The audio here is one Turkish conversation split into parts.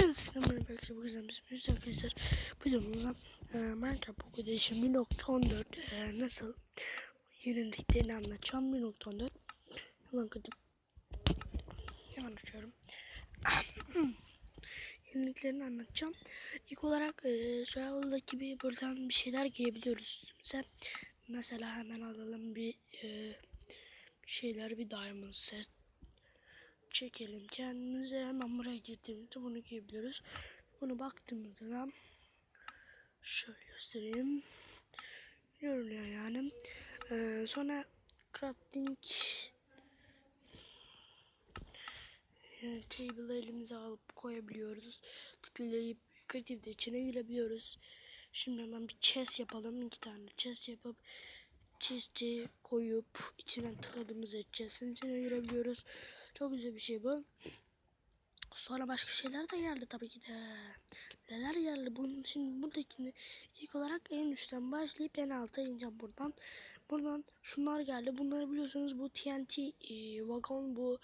Hepinize selamlar arkadaşlar. Bu yüzden biz biz arkadaşlar videomuzda e, Minecraft Pocket Edition 1.14 e, nasıl yeniliklerini anlatacağım. 1.14 hemen katıp hemen açıyorum. yeniliklerini anlatacağım. İlk olarak e, Survival'daki gibi buradan bir şeyler giyebiliyoruz üstümüze. Mesela hemen alalım bir e, şeyler bir diamond set çekelim kendimize hemen buraya girdiğimizde bunu giyebiliyoruz. Bunu baktığımızda da şöyle göstereyim. Görünüyor yani. Ee, sonra crafting yani table elimize alıp koyabiliyoruz. Tıklayıp kreatifde içine girebiliyoruz. Şimdi hemen bir chest yapalım. iki tane chest yapıp chest'i koyup içine tıkladığımızda chest'in içine girebiliyoruz. Çok güzel bir şey bu. Sonra başka şeyler de geldi tabii ki de. Neler geldi? Bunun şimdi buradakini ilk olarak en üstten başlayıp en alta ineceğim buradan. Buradan şunlar geldi. Bunları biliyorsunuz bu TNT e, wagon bu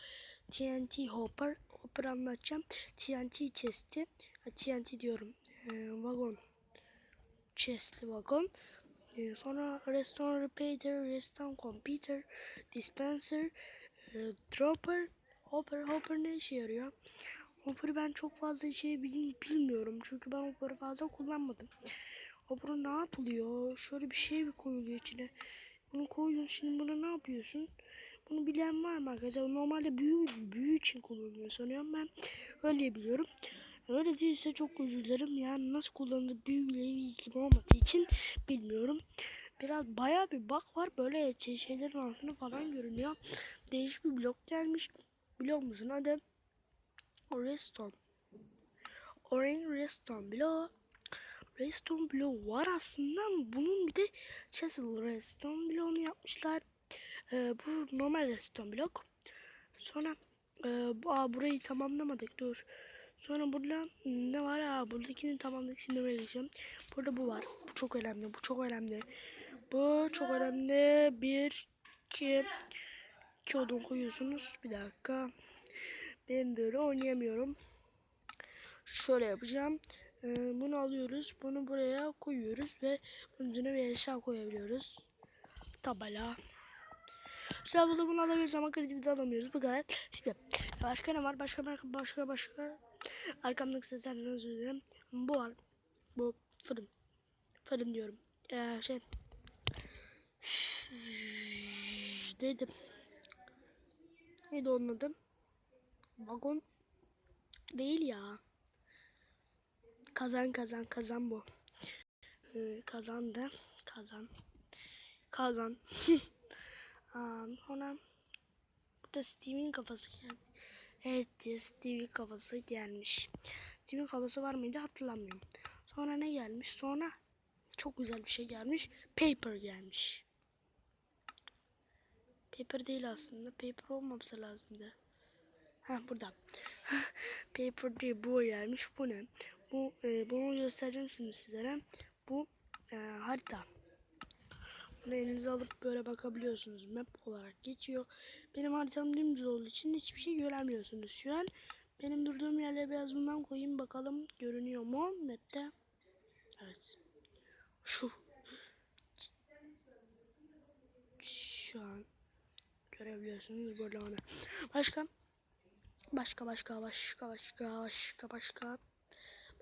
TNT hopper. Hopper anlatacağım. TNT chest'i. TNT diyorum. E, wagon. Chest'li wagon. E, sonra restaurant repeater, restaurant computer, dispenser, e, dropper, hopper, hopper ne işe yarıyor? Hopper'ı ben çok fazla şey bil, bilmiyorum çünkü ben hopper'ı fazla kullanmadım. Hopper ne yapılıyor? Şöyle bir şey bir koyuluyor içine. Bunu koyuyorsun şimdi buna ne yapıyorsun? Bunu bilen var mı arkadaşlar? Normalde büyü, büyü için kullanılıyor sanıyorum ben öyle biliyorum. Öyle değilse çok özür dilerim. Yani nasıl kullanılır büyüyle ilgili olmadığı için bilmiyorum. Biraz baya bir bak var böyle şeylerin altını falan görünüyor. Değişik bir blok gelmiş. Biliyor musun adı? Redstone. Orange Redstone bloğu. Redstone bloğu var aslında ama bunun bir de Chisel Redstone bloğunu yapmışlar. Ee, bu normal Redstone blok. Sonra e, bu, aa, burayı tamamlamadık dur. Sonra burada ne var? Aa, buradakini tamamladık. Şimdi buraya geçeceğim. Burada bu var. Bu çok önemli. Bu çok önemli. Bu çok önemli. Bir, iki, iki odun koyuyorsunuz. Bir dakika. Ben böyle oynayamıyorum. Şöyle yapacağım. Ee, bunu alıyoruz. Bunu buraya koyuyoruz ve bunun üzerine bir eşya koyabiliyoruz. Tabela. Mesela bunu bunu alabiliyoruz ama kredibi alamıyoruz. Bu kadar. Şimdi başka ne var? Başka başka başka başka. Arkamdaki seslerden özür dilerim. Bu var. Bu fırın. Fırın diyorum. Ee, şey. Dedim. Neydi onun adı? Vagon değil ya. Kazan kazan kazan bu. Ee, kazan kazan. Kazan. um, ona burada Steve'in kafası geldi. Evet Steve'in kafası gelmiş. Steve'in kafası var mıydı hatırlamıyorum. Sonra ne gelmiş? Sonra çok güzel bir şey gelmiş. Paper gelmiş. Paper değil aslında. Paper olmaması lazımdı. Ha burada. Paper diye bu gelmiş. Bu ne? Bu e, bunu göstereceğim şimdi sizlere. Bu e, harita. Bunu elinize alıp böyle bakabiliyorsunuz. Map olarak geçiyor. Benim haritam dümdüz olduğu için hiçbir şey göremiyorsunuz şu an. Benim durduğum yerlere biraz bundan koyayım bakalım görünüyor mu map'te. Evet. Şu. Şu an görebiliyorsunuz burada onu. Başka? Başka başka başka başka başka başka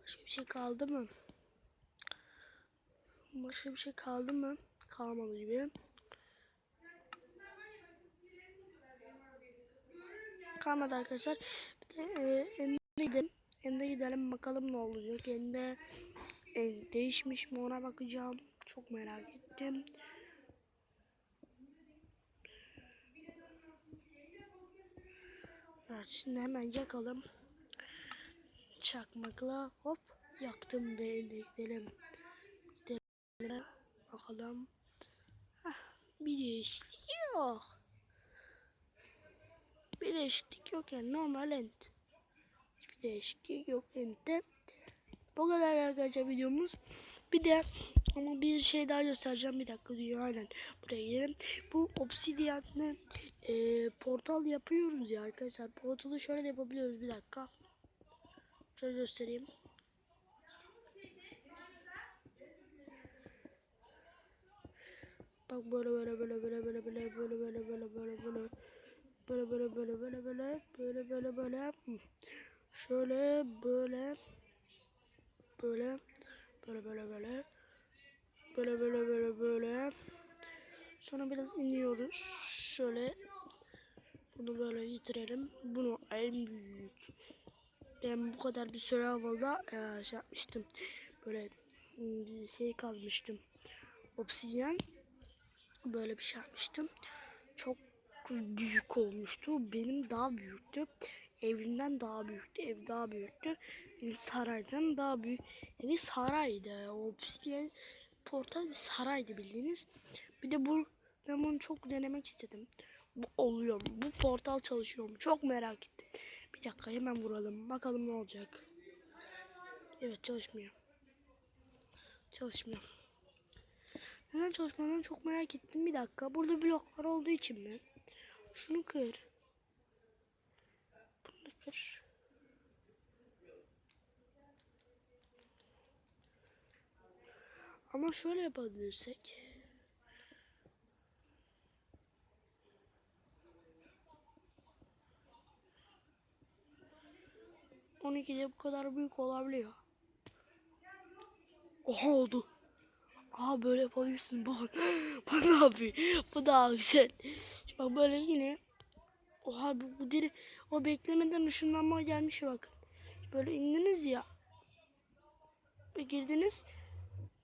başka bir şey kaldı mı? Başka bir şey kaldı mı? Kalmadı gibi. Kalmadı arkadaşlar. Bir de e, ende gidelim. Ende gidelim bakalım ne olacak. Ende e, değişmiş mi ona bakacağım. Çok merak ettim. Evet şimdi hemen yakalım. Çakmakla hop yaktım ve gidelim. Gidelim. Bakalım. Bir değişiklik yok. Bir değişiklik yok yani normal end. Hiçbir değişiklik yok end'de. Bu kadar arkadaşlar videomuz. Bir de ama bir şey daha göstereceğim. Bir dakika diyor aynen. Buraya girelim. Bu obsidian'lı e, portal yapıyoruz ya arkadaşlar. Portalı şöyle de yapabiliyoruz. Bir dakika. Şöyle göstereyim. Bak böyle böyle böyle böyle böyle böyle böyle böyle böyle böyle böyle böyle böyle böyle böyle böyle böyle böyle böyle şöyle böyle böyle böyle böyle böyle böyle böyle böyle böyle. Sonra biraz iniyoruz. Şöyle bunu böyle yitirelim. Bunu en büyük. Ben bu kadar bir süre havalı e, şey yapmıştım. Böyle hmm, şey kazmıştım obsidyen. Böyle bir şey yapmıştım. Çok büyük olmuştu. Benim daha büyüktü. Evimden daha büyüktü. Ev daha büyüktü. Saraydan daha büyük. Yani saraydı. Obsidyen portal bir saraydı bildiğiniz bir de bu ben bunu çok denemek istedim bu oluyor mu? Bu portal çalışıyor mu? Çok merak ettim. Bir dakika hemen vuralım. Bakalım ne olacak. Evet çalışmıyor. Çalışmıyor. Neden çalışmadığını çok merak ettim. Bir dakika. Burada bloklar olduğu için mi? Şunu kır. Bunu kır. Ama şöyle yapabilirsek. On de bu kadar büyük olabiliyor. Oha oldu. Aa böyle yapabilirsin. Bu, bu ne yapıyor? Bu daha güzel. Şimdi bak böyle yine. Oha bu, bu diri. O beklemeden ışınlanma gelmiş bakın. Böyle indiniz ya. Girdiniz.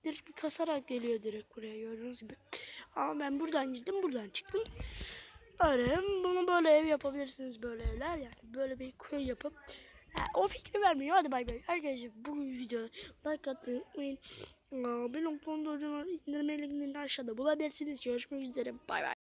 Direkt bir kasarak geliyor direkt buraya gördüğünüz gibi. Ama ben buradan girdim buradan çıktım. Böyle bunu böyle ev yapabilirsiniz böyle evler yani. Böyle bir köy yapıp Ha, o fikri vermiyor. Hadi bay bay. Arkadaşlar bu videoda like atmayı unutmayın. Bir nokta onda indirme linkini aşağıda bulabilirsiniz. Görüşmek üzere. Bay bay.